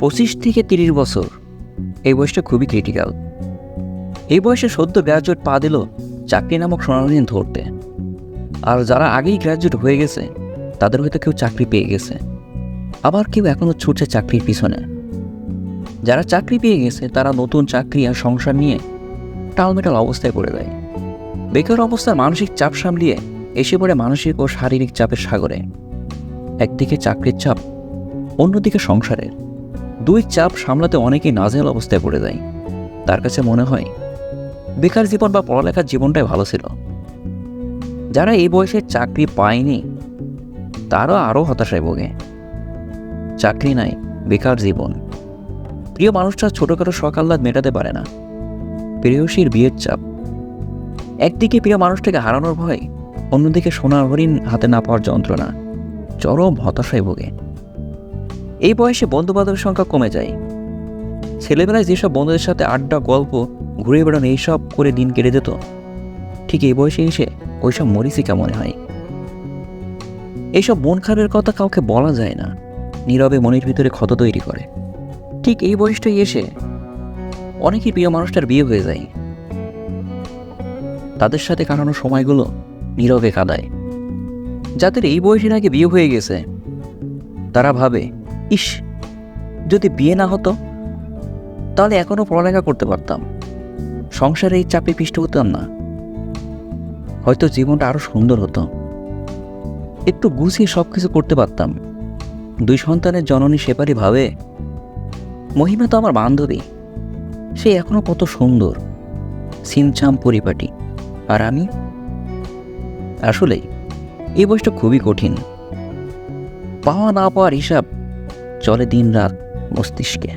পঁচিশ থেকে তিরিশ বছর। এই বয়সটা খুবই ক্রিটিক্যাল এই বয়সে সদ্য গ্র্যাজুয়েট পা দিল চাকরি নামক সোনালীন ধরতে। আর যারা আগেই গ্র্যাজুয়েট হয়ে গেছে, তাদের হয়তো কেউ চাকরি পেয়ে গেছে। আবার কেউ এখনও ছুটছে চাকরির পিছনে। যারা চাকরি পেয়ে গেছে, তারা নতুন চাকরি আর সংসার নিয়ে টালমেটাল অবস্থায় পড়ে যায়। বেকার অবস্থার মানসিক চাপ সামলিয়ে এসে পড়ে মানসিক ও শারীরিক চাপের সাগরে। একদিকে চাকরির চাপ, অন্যদিকে সংসারের। দুই চাপ সামলাতে অনেকেই নাজেহাল অবস্থায় পড়ে যায়। তার কাছে মনে হয়, বেকার জীবন বা পড়ালেখার জীবনটাই ভালো ছিল। যারা এই বয়সে চাকরি পায়নি তারা আরও হতাশায় ভোগে। চাকরি নাই, বেকার জীবন। প্রিয় মানুষটা ছোটোখাটো সকাল্লাদ মেটাতে পারে না। প্রেয়সীর বিয়ের চাপ। একদিকে প্রিয় মানুষটাকে হারানোর ভয়, অন্যদিকে সোনার হরিণ হাতে না পাওয়ার যন্ত্রণা। চরম হতাশায় ভোগে। এই বয়সে বন্ধু বান্ধবের সংখ্যা কমে যায়। ছেলেবেলায় যেসব বন্ধুদের সাথে আড্ডা, গল্প, ঘুরে বেড়ানো, এইসব করে দিন কেটে যেত, ঠিক এই বয়সে এসে ওইসব মরিচিকা মনে হয়? এইসব মন খারাপের কথা কাউকে বলা যায় না। নীরবে মনের ভিতরে ক্ষত তৈরি করে। ঠিক এই বয়সটাই এসে অনেকই প্রিয় মানুষটার বিয়ে হয়ে যায়। তাদের সাথে কাটানো সময়গুলো নীরবে কাদায় যাদের এই বয়সের আগে বিয়ে হয়ে গেছে, তারা ভাবে ইস, যদি বিয়ে না হতো, তাহলে এখনও পড়ালেখা করতে পারতাম। সংসারে এই চাপে পিষ্ট হতাম না। হয়তো জীবনটা আরও সুন্দর হতো। একটু গুছিয়ে সব কিছু করতে পারতাম। দুই সন্তানের জননী সেপারি ভাবে, মহিমা তো আমার বান্ধবী। সে এখনও কত সুন্দর সিমছাম পরিপাটি। আর আমি? আসলেই, এই বয়সটা খুবই কঠিন। পাওয়া না পাওয়ার হিসাব চলে দিন রাত মস্তিষ্কে।